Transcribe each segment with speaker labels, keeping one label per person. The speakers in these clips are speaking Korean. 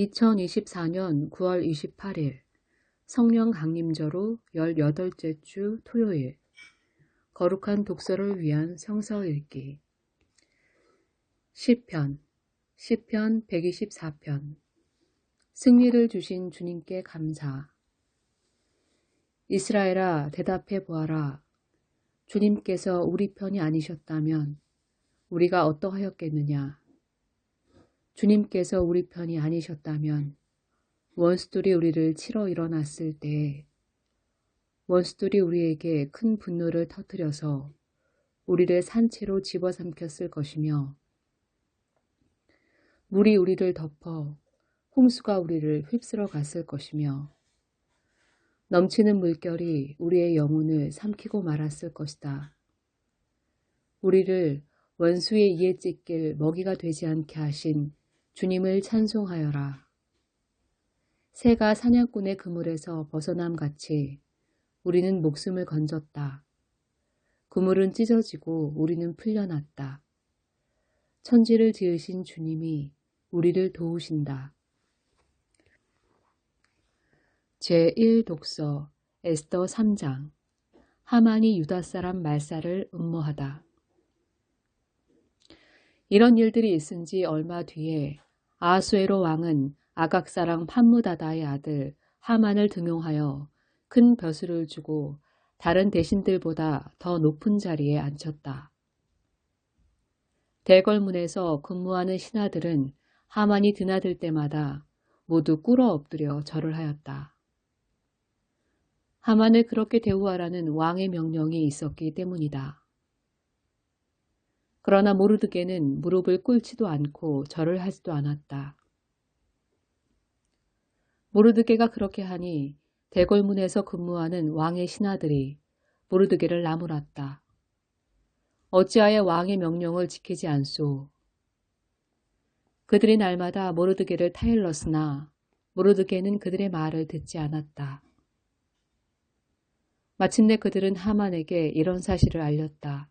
Speaker 1: 2024년 9월 28일 성령 강림절로 18째 주 토요일 거룩한 독서를 위한 성서 읽기. 10편 10편 124편. 승리를 주신 주님께 감사. 이스라엘아 대답해 보아라. 주님께서 우리 편이 아니셨다면 우리가 어떠하였겠느냐 주님께서 우리 편이 아니셨다면 원수들이 우리를 치러 일어났을 때 원수들이 우리에게 큰 분노를 터뜨려서 우리를 산채로 집어삼켰을 것이며 물이 우리를 덮어 홍수가 우리를 휩쓸어 갔을 것이며 넘치는 물결이 우리의 영혼을 삼키고 말았을 것이다. 우리를 원수의 이에 찢길 먹이가 되지 않게 하신 주님을 찬송하여라. 새가 사냥꾼의 그물에서 벗어남 같이 우리는 목숨을 건졌다. 그물은 찢어지고 우리는 풀려났다. 천지를 지으신 주님이 우리를 도우신다. 제1독서 에스더 3장 하만이 유다 사람 말사를 음모하다. 이런 일들이 있은 지 얼마 뒤에 아수에로 왕은 아각사랑 판무다다의 아들 하만을 등용하여 큰 벼슬을 주고 다른 대신들보다 더 높은 자리에 앉혔다. 대궐문에서 근무하는 신하들은 하만이 드나들 때마다 모두 꿇어 엎드려 절을 하였다. 하만을 그렇게 대우하라는 왕의 명령이 있었기 때문이다. 그러나 모르드게는 무릎을 꿇지도 않고 절을 하지도 않았다. 모르드게가 그렇게 하니 대궐문에서 근무하는 왕의 신하들이 모르드게를 나무랐다. 어찌하여 왕의 명령을 지키지 않소. 그들이 날마다 모르드게를 타일렀으나 모르드게는 그들의 말을 듣지 않았다. 마침내 그들은 하만에게 이런 사실을 알렸다.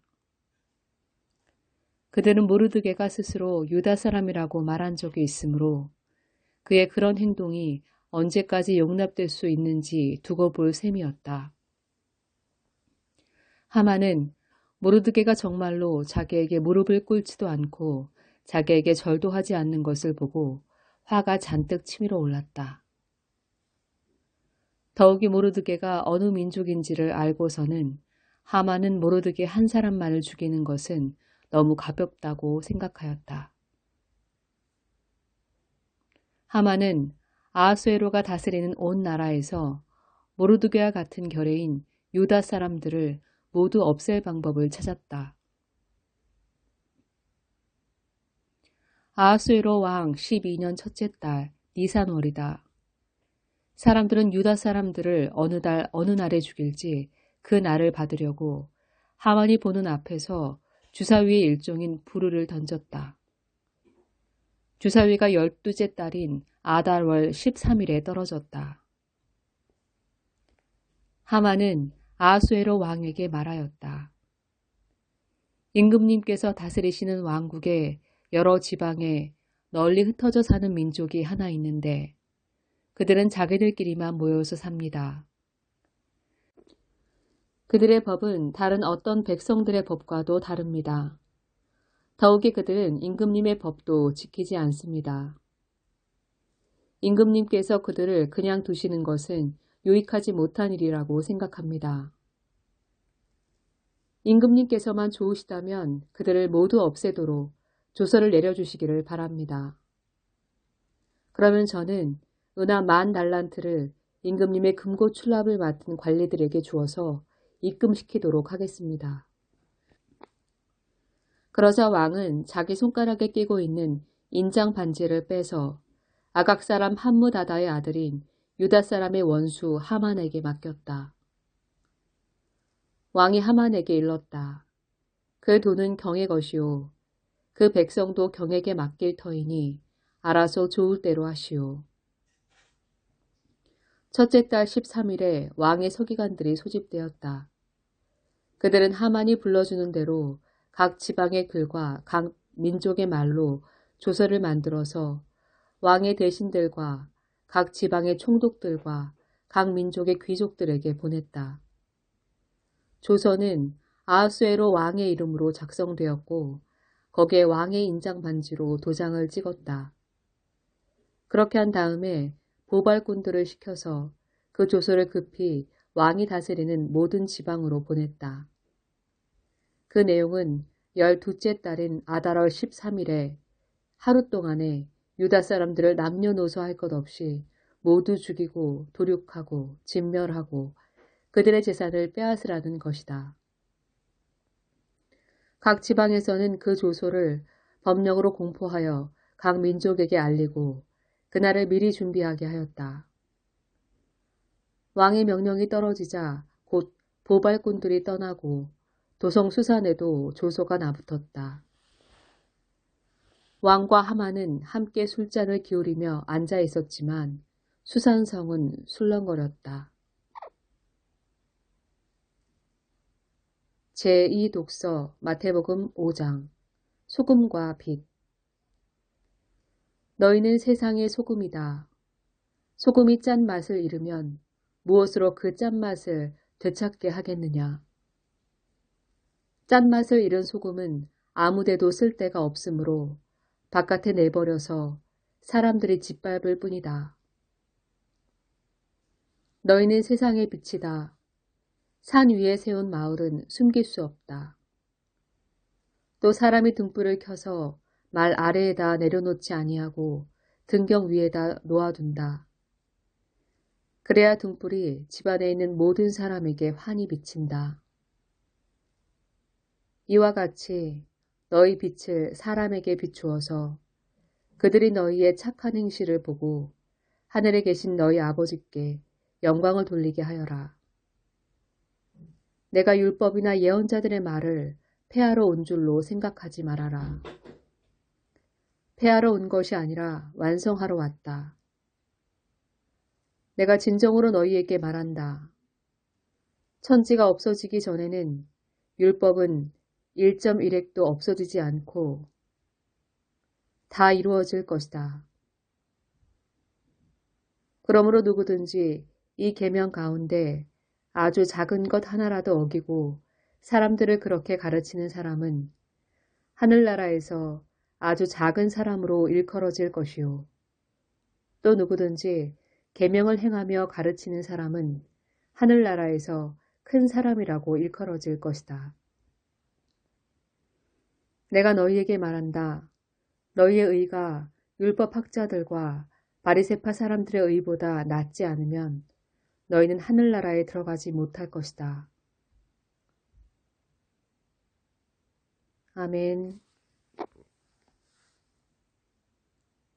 Speaker 1: 그들은 모르드게가 스스로 유다 사람이라고 말한 적이 있으므로 그의 그런 행동이 언제까지 용납될 수 있는지 두고 볼 셈이었다. 하만은 모르드게가 정말로 자기에게 무릎을 꿇지도 않고 자기에게 절도 하지 않는 것을 보고 화가 잔뜩 치밀어 올랐다. 더욱이 모르드게가 어느 민족인지를 알고서는 하만은 모르드게 한 사람만을 죽이는 것은 너무 가볍다고 생각하였다. 하만은 아수에로가 다스리는 온 나라에서 모르드게와 같은 결의인 유다 사람들을 모두 없앨 방법을 찾았다. 아수에로 왕 12년 첫째 달 니산월이다. 사람들은 유다 사람들을 어느 달 어느 날에 죽일지 그 날을 받으려고 하만이 보는 앞에서 주사위의 일종인 부르를 던졌다. 주사위가 열두째 달인 아달월 13일에 떨어졌다. 하만은 아수에로 왕에게 말하였다. 임금님께서 다스리시는 왕국에 여러 지방에 널리 흩어져 사는 민족이 하나 있는데 그들은 자기들끼리만 모여서 삽니다. 그들의 법은 다른 어떤 백성들의 법과도 다릅니다. 더욱이 그들은 임금님의 법도 지키지 않습니다. 임금님께서 그들을 그냥 두시는 것은 유익하지 못한 일이라고 생각합니다. 임금님께서만 좋으시다면 그들을 모두 없애도록 조서를 내려주시기를 바랍니다. 그러면 저는 은하 만 달란트를 임금님의 금고 출납을 맡은 관리들에게 주어서 입금시키도록 하겠습니다. 그러자 왕은 자기 손가락에 끼고 있는 인장 반지를 빼서 아각 사람 함무다다의 아들인 유다 사람의 원수 하만에게 맡겼다. 왕이 하만에게 일렀다. 그 돈은 경의 것이오. 그 백성도 경에게 맡길 터이니 알아서 좋을 대로 하시오. 첫째 달 13일에 왕의 서기관들이 소집되었다. 그들은 하만이 불러주는 대로 각 지방의 글과 각 민족의 말로 조서를 만들어서 왕의 대신들과 각 지방의 총독들과 각 민족의 귀족들에게 보냈다. 조서는 아하수에로 왕의 이름으로 작성되었고 거기에 왕의 인장 반지로 도장을 찍었다. 그렇게 한 다음에 보발꾼들을 시켜서 그 조서를 급히 왕이 다스리는 모든 지방으로 보냈다. 그 내용은 열두째 달인 아달월 13일에 하루 동안에 유다 사람들을 남녀노소 할 것 없이 모두 죽이고 도륙하고 진멸하고 그들의 재산을 빼앗으라는 것이다. 각 지방에서는 그 조소를 법령으로 공포하여 각 민족에게 알리고 그날을 미리 준비하게 하였다. 왕의 명령이 떨어지자 곧 보발꾼들이 떠나고 도성 수산에도 조소가 나붙었다. 왕과 하만은 함께 술잔을 기울이며 앉아 있었지만 수산성은 술렁거렸다. 제2독서 마태복음 5장 소금과 빛 너희는 세상의 소금이다. 소금이 짠 맛을 잃으면 무엇으로 그 짠맛을 되찾게 하겠느냐. 짠맛을 잃은 소금은 아무데도 쓸 데가 없으므로 바깥에 내버려서 사람들이 짓밟을 뿐이다. 너희는 세상의 빛이다. 산 위에 세운 마을은 숨길 수 없다. 또 사람이 등불을 켜서 말 아래에다 내려놓지 아니하고 등경 위에다 놓아둔다. 그래야 등불이 집안에 있는 모든 사람에게 환히 비친다. 이와 같이 너희 빛을 사람에게 비추어서 그들이 너희의 착한 행실을 보고 하늘에 계신 너희 아버지께 영광을 돌리게 하여라. 내가 율법이나 예언자들의 말을 폐하러 온 줄로 생각하지 말아라. 폐하러 온 것이 아니라 완성하러 왔다. 내가 진정으로 너희에게 말한다. 천지가 없어지기 전에는 율법은 1.1핵도 없어지지 않고 다 이루어질 것이다. 그러므로 누구든지 이 계명 가운데 아주 작은 것 하나라도 어기고 사람들을 그렇게 가르치는 사람은 하늘나라에서 아주 작은 사람으로 일컬어질 것이요. 또 누구든지 계명을 행하며 가르치는 사람은 하늘나라에서 큰 사람이라고 일컬어질 것이다. 내가 너희에게 말한다. 너희의 의가 율법 학자들과 바리세파 사람들의 의보다 낫지 않으면 너희는 하늘나라에 들어가지 못할 것이다. 아멘.